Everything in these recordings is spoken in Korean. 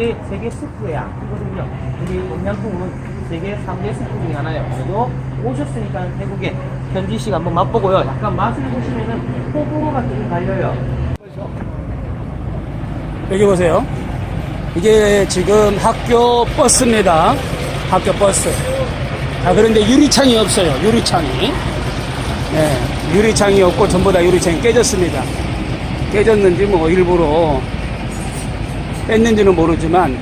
세계, 세계 스프의 악기거든요. 우리 동양풍은 세계 3대 스프 중에 하나예요. 그래도 오셨으니까 태국에 현지식 한번 맛보고요. 약간 맛을 보시면은 호불호가 좀 갈려요. 여기 보세요. 이게 지금 학교 버스입니다. 학교 버스. 자, 그런데 유리창이 없어요. 유리창이. 네, 유리창이 없고 전부 다 유리창이 깨졌습니다. 깨졌는지 뭐 일부러 뺐는지는 모르지만,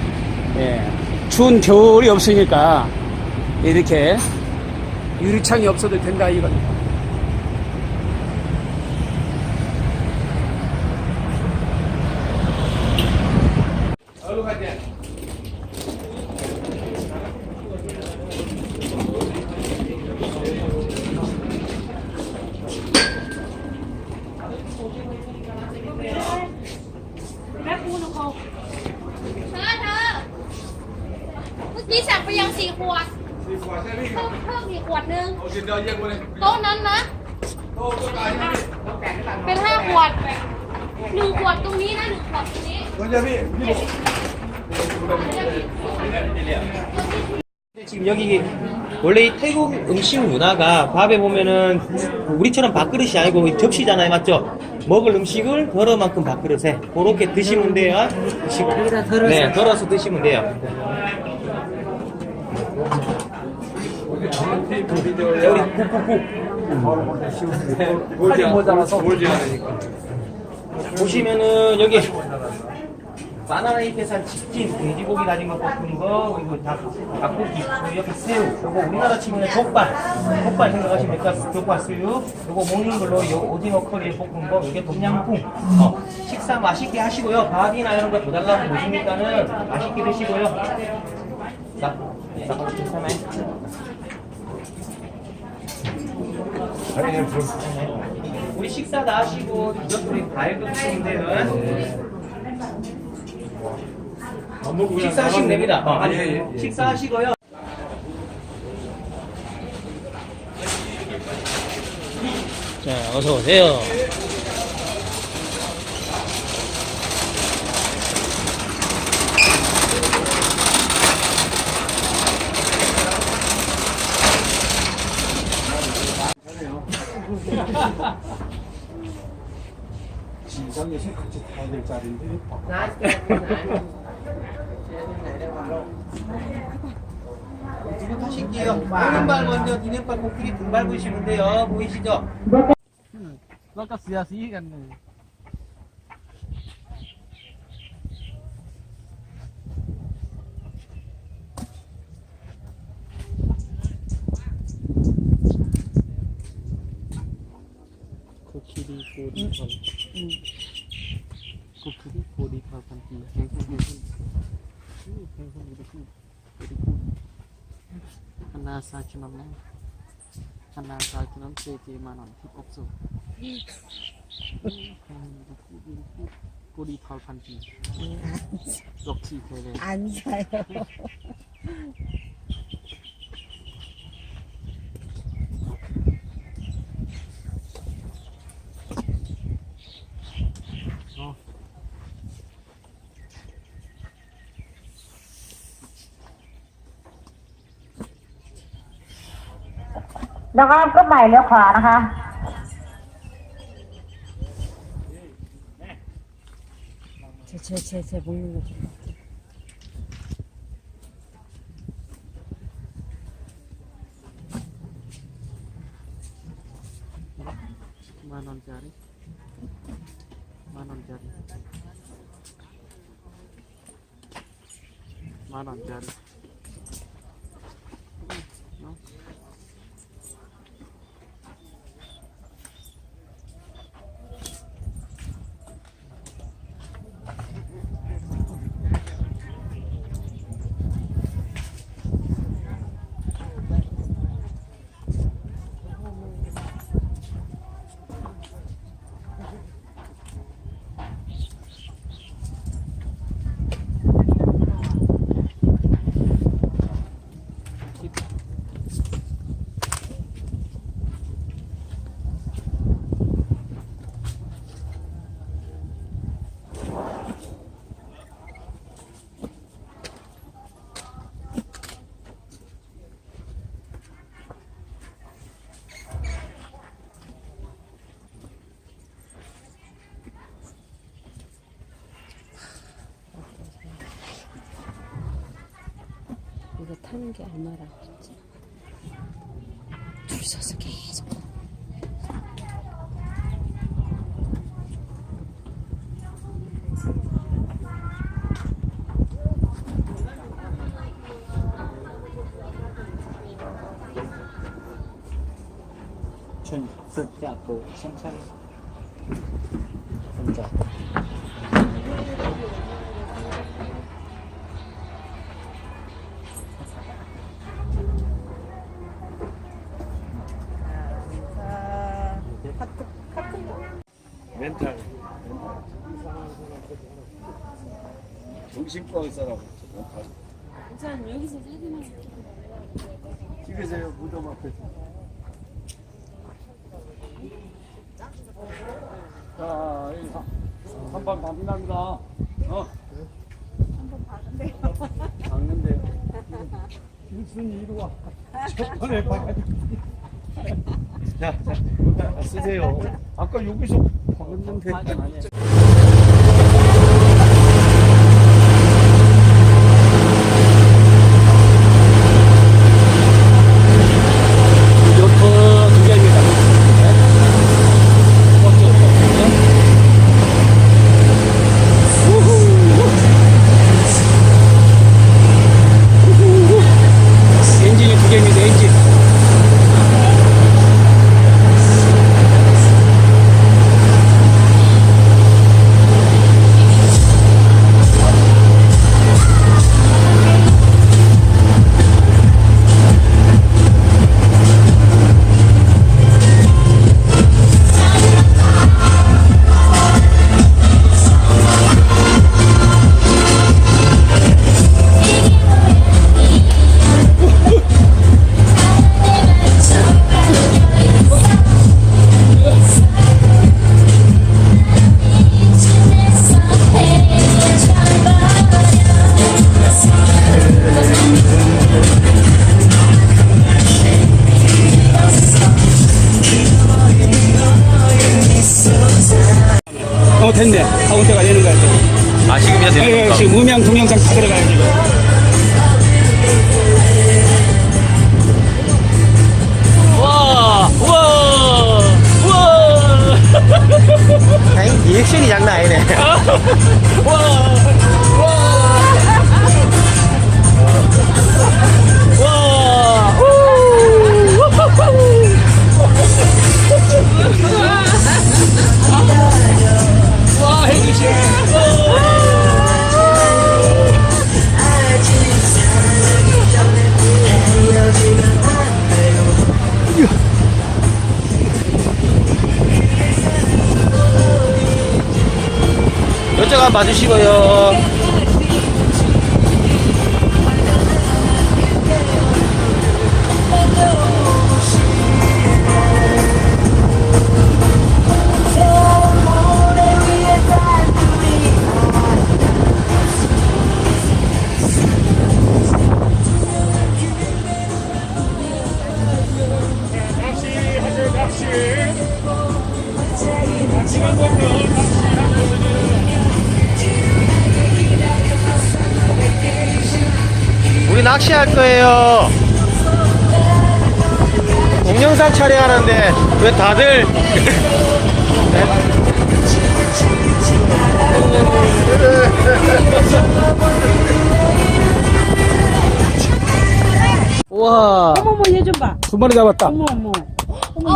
예, 추운 겨울이 없으니까 이렇게 유리창이 없어도 된다 이겁니다. 원래 이 태국 음식 문화가 밥에 보면은 우리처럼 밥그릇이 아니고 접시잖아요, 맞죠? 먹을 음식을 덜어만큼 밥그릇에 그렇게 드시면 돼요. 음식, 네, 덜어서 드시면 돼요. 자, 우리 쿡쿡쿡. 몰지 않아서 몰지 않으니까 보시면은 여기 바나나 잎에산 치킨, 돼지고기 다진 거 볶은 거, 그리고 닭, 닭고기, 그리고 옆에 새우, 요거 우리나라 치면 족발, 족발 생각하시면 같습니다. 족발 수육, 요거 먹는 걸로 요 오징어 커리에 볶은 거, 이게 동양풍. 어, 식사 맛있게 하시고요. 밥이나 이런 거더 달라고 보시니까는 맛있게 드시고요. 자, 자, 괜찮아요? 우리 식사 다 하시고 디저트 과일도 드시면 먹고 그냥 식사하시면 됩니다. 어, 아니, 예, 예, 예. 식사하시고요. 자, 어서 오세요. 지상에서 같이 타야 될 자리인데 두분 타실게요. 오른발 먼저, 니네발 코끼리 등 밟으시면 돼요. 보이시죠? 아까 쓰야스 이해갔네. 코끼리 꼬리 반. 코끼리 꼬리 반. 판티. 하나 사주는 날 하나 사주는 세제만 원 없어 꼬 แล้วก็ใหม่เลี้ยวขวานะคะ ใช่ใช่ใช่ใช่พวกนี้ 타는 게 얼마라고 했지? 줄 서서 계속. 춘, 숫자, 고, 생선 멘탈. 정신과 의사라고. 우선 여기서 사진을 찍으세요, 무덤 앞에서. 자, 한번 받는답니다. 어? 한번 받는데요. 받는데요. 길순이 이리 와. 첫 번에 봐가지고. 자, 자, 자, 쓰세요. 아까 여기서 对。 봐주시고요 낚시할 거예요 동영상 촬영하는데 왜 다들 와. 어머머 얘 좀 봐. 두 마리 잡았다. 어머머.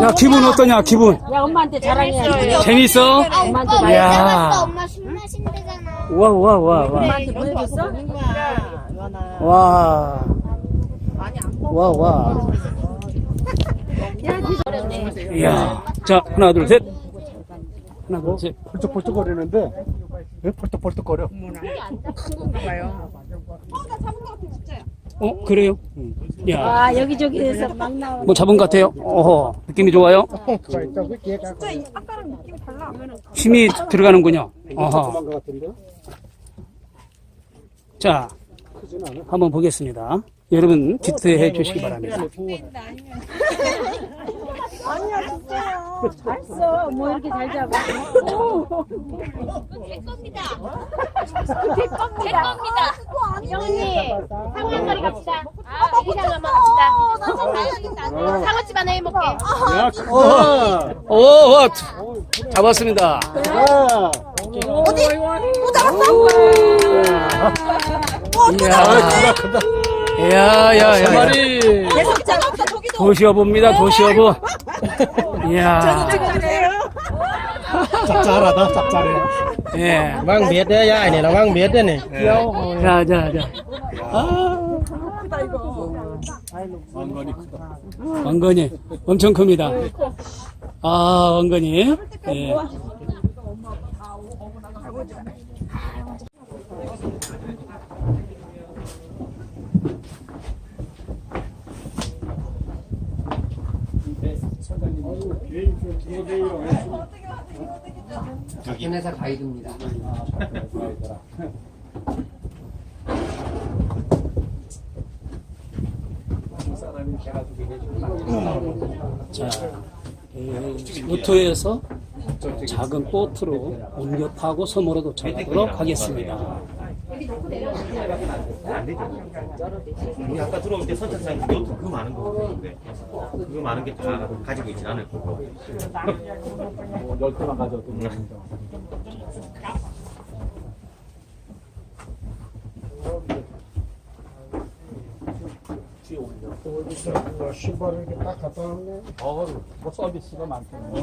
야, 기분 어떠냐, 기분? 야 엄마한테 자랑해야지. 재밌어? 엄마한테 왜 야. 잡았어? 엄마 신나신대잖아. 와, 와, 와, 와. 엄마한테 보여줬어? 와. 와, 와. 이야. 자, 하나, 둘, 셋. 하나, 둘, 셋. 펄쩍펄쩍 거리는데 왜 펄쩍펄쩍 거려? 어, 그래요? 응. 야, 아 여기저기에서 막 나와. 뭐 잡은 것 같아요? 어허, 느낌이 좋아요? 힘이 들어가는군요. 어허. 도망가 같은데? 자, 한번 보겠습니다. 여러분, 기트해 주시기 바랍니다. 아니야, 진짜요. 잘써 뭐 이렇게 잘 잡아 제 겁니다. 제 겁니다. 형님, 상어 한 마리 갑시다. 아, 애기상 한마 갑시다. 상어집 하나 해먹게. 야, 크다. 오, 와, 잡았습니다. 어디? 아, 크다, 크다. 이야, 야, 야. 마리. 도시어부입니다, 도시어부. 이야, 짭짤하다, 짭짤해. 예. วางเบ็ดเด้อยายเนี่ยระวังเบ็ดเด้อนี่ 자, 자, 자. 왕건이 크다. 왕건이 엄청 큽니다. 아, 왕건이. 예. 회사 가이드입니다. 자, 이 요토에서 작은 보트로 옮겨 타고 섬으로 도착하도록 하겠습니다. 안 되죠. 우리 아까 들어올 때 선착장 요트 그거 많은 거 같은데 그거 많은 게 다 가지고 있진 않을 거고. 뭐, 열 개만 가져도 됩니다. 어, 뭐 서비스가 많겠네.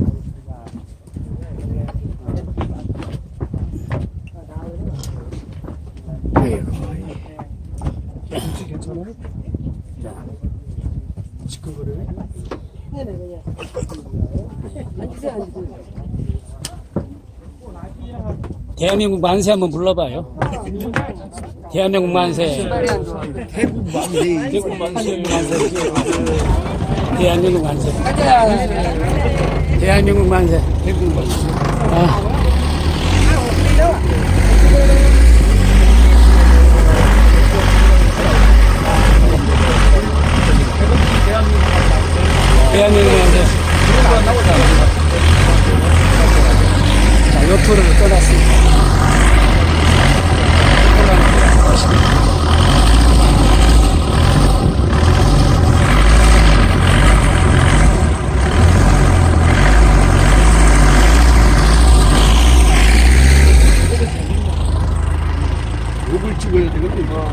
없는 사람 누가 놓고 내렸는데 하나. 대한민국 만세 한번 불러봐요. 대한민국 만세. 대한민국 만세. 대한민국 만세. 대한민국 만세. 아. 대한민국 만세. 자, 요트를 떠났습니다. 욕을 찍어야 되거든. 이거.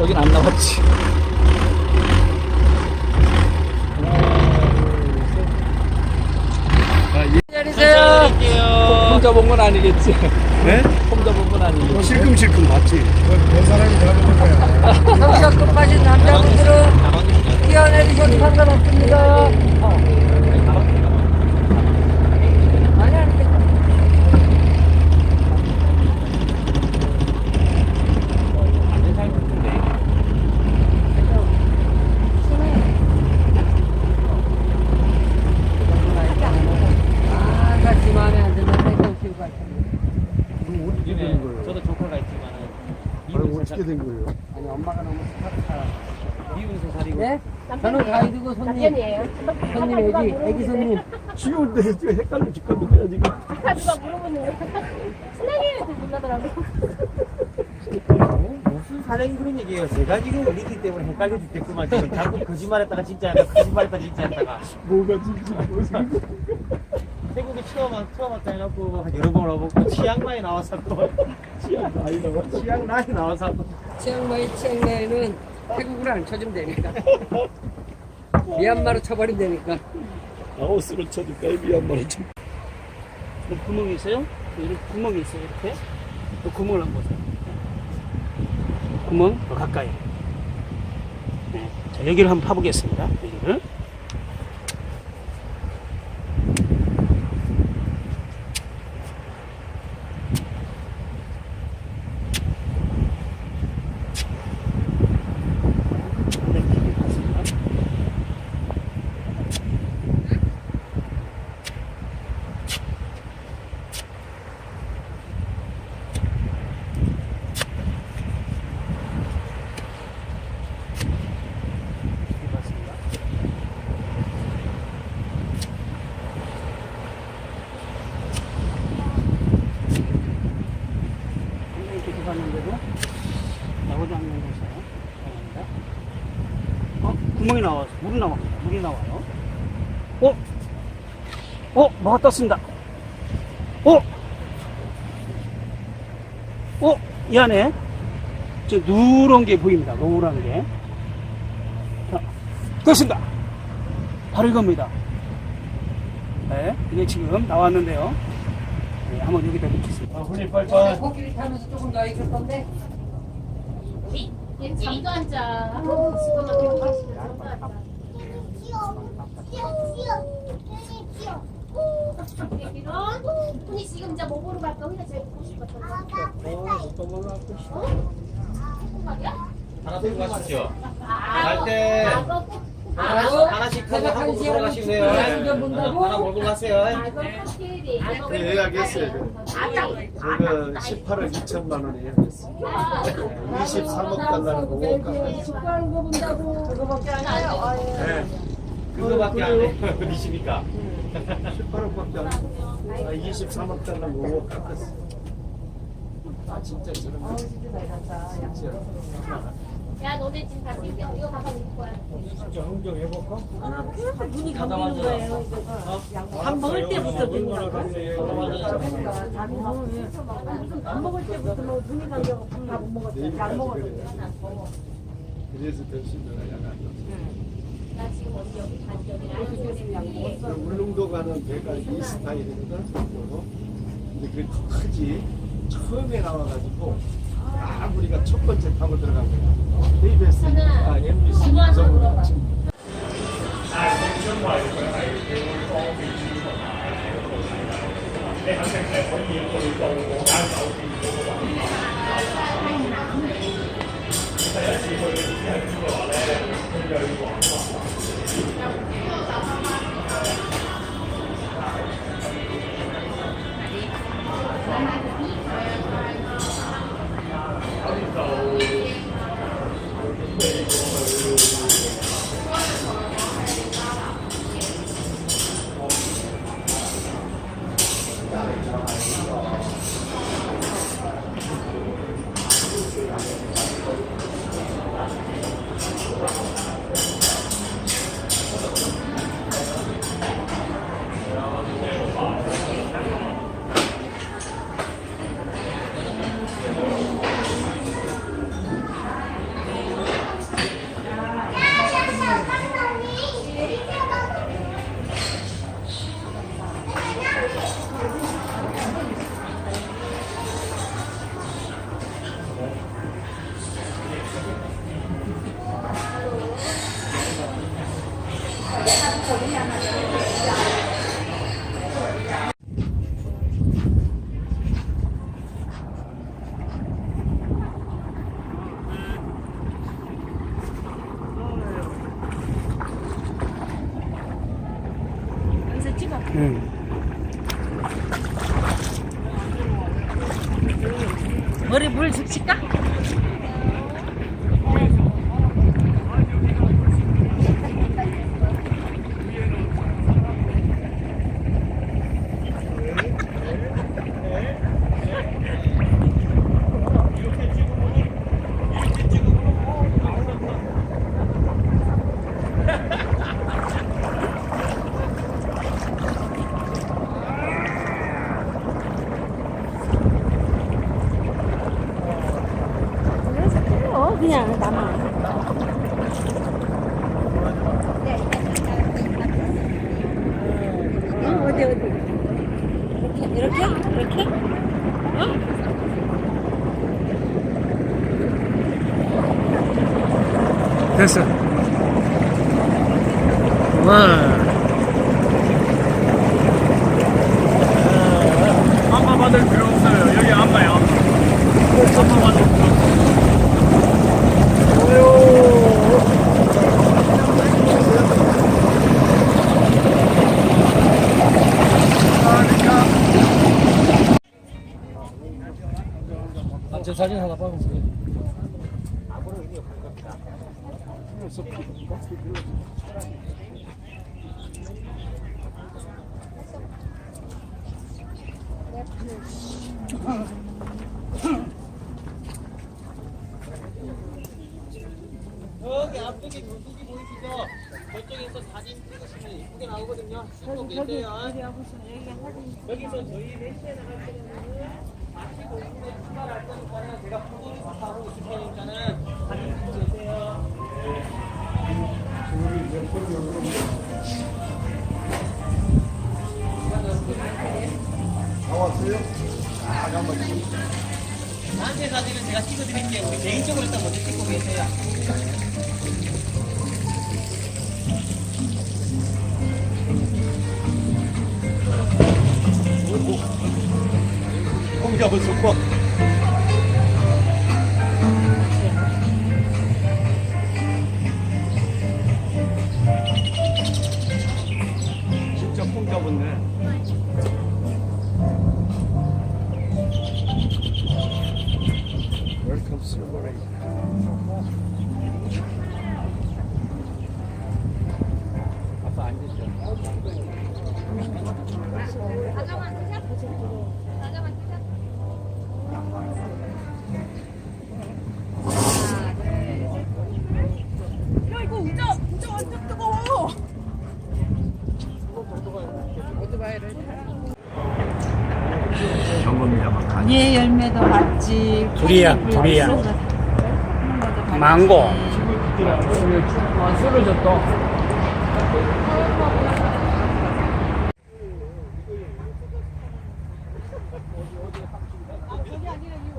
여긴 안 나왔지. 혼자 본 건 아니겠지? 네? 혼자 본 건 아니겠지? 실금실금 맞지? 성격 급하신 남자분들은 뛰어내리셔도 상관없습니다 아니 아니 아, 같이 마음에 안 드는 생각이 같은 저도 조카가 있지만 그럼 어떻게 된 거예요? 아니 엄마가 너무 스타트라 미운 세 살이고 네? 저는 가이드고 손님 남편이에요. 손님 애기 애기 손님 쉬운데 지금 헷갈려 죽겠는데 지금. 아까 누가 물어보는 거. 신랑이를 들 못하더라고. 무슨 사랭 그런 얘기예요. 제가 지금 리기 때문에 헷갈려 죽겠구만. 지금 자꾸 거짓말했다가 진짜 했다가 거짓말했다가 진짜 했다가 뭐가 진짜 뭐 지금. 태국에 처음 왔- 처음 왔다 한 여러 번 와보고 치앙마이 나와서 또 치안 많이 나와. 치앙라이 나와서 또 치앙마이 치앙마이는 태국으로 안 쳐주면 되니까. 미얀마로 쳐버리면 되니까. 라오스로 쳐줄까? 미얀마로 쳐. 또 구멍이 있어요? 이렇게 구멍이 있어요, 이렇게. 또 구멍을 한번 보세요. 구멍 더 가까이. 네. 자, 여기를 한번 파보겠습니다. 여기를. 네, 깊이 봤습니다. 깊이 봤습니다. 굉장히 깊이 봤는데도 나오지 않는 곳이에요. 감사합니다. 어? 구멍이 나와서 물이 나옵니다. 물이 나와요. 어? 어? 뭐가 떴습니다. 어? 어? 이 안에 저 누런 게 보입니다. 노란 게. 자, 떴습니다. 바로 이겁니다. 네, 이게 지금 나왔는데요. 네, 한번 여기다 놓겠습니다. 훈이 빨빨. 코끼리 타면서 조금 더 익을 건데. 얘 잠도 잠도 앉아. 이런 훈이 지금 이제 뭐 보러 갈까? 훈이 제일 보고 싶었던 거. 어? 호박이야? 하나 들고 가십시오. 아, 갈때 아, 그거 하나씩, 하나씩 타고 한번 돌아가시고요. 하나 몰고 가세요. 아. 아, 네, 예약했어요. 저거 18억 2천만 원에 예약했어요. 23억 달라는 거 5억 깎았어요. 네, 그거밖에 안 해. 미십니까? 18억밖에 안. 아, 23억 달라는 거 5억 깎았어요. 아, 진짜 저런 거. 진짜. 야, 너네 지금 다 챙겨. 이거 갖다 놓을 거야. 밥 먹을 때부터 그래서 결심을 약간 나 지금 어디 여기 간절이랑 그 울릉도 가는 배가 이 스타일이거든. 근데 그게 크지. 처음에 나와가지고 딱 우리가 첫 번째 타고 들어간 거야. KBS, 아, MBC, 저거 지금 안마 받을 필요 없어요. 여기 안마요. 안마 받을 필요 없어요. 단체 사진 하나 박으세요. 여기 앞쪽에 물고기 보이시죠? 저쪽에서 사진 찍으시면 예쁘게 나오거든요. 여기서 저희 멘트에 나갈 때는 마시고 있는데 출발할 거니까는 제가 포토를 하고 있을 테니까는 사진 찍고 계세요. 나한테 사진은 제가 찍어드릴게요. 우리 개인적으로 일단 먼저 찍고 계세요. 홍잡을 섞어. 진짜 콩 잡았네. 웰컴 실버레이. 아빠 앉으세요. 과자만 드셔? 과자만 드셔? 야 이거 의자 의자 완전 뜨거워. 예 열매도 둘이야, 둘이야. 망고. 안 쓰러졌다.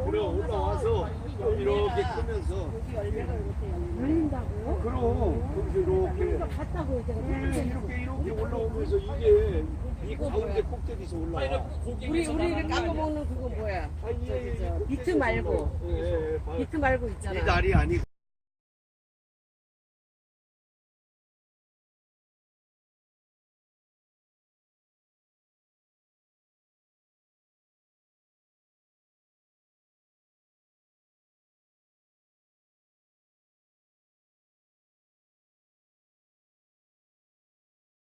그래 올라와서 이렇게 크면서 열린다고? 그럼 거기서 이렇게 갔다고 이렇게 이렇게 올라오면서 이게 이 가운데 꼭대기에서 올라와. 우리 우리를 까고 먹는 그거 뭐야? 아니, 예, 예, 비트 말고 예, 예, 봐. 비트 말고 있잖아. 이 날이 아니고.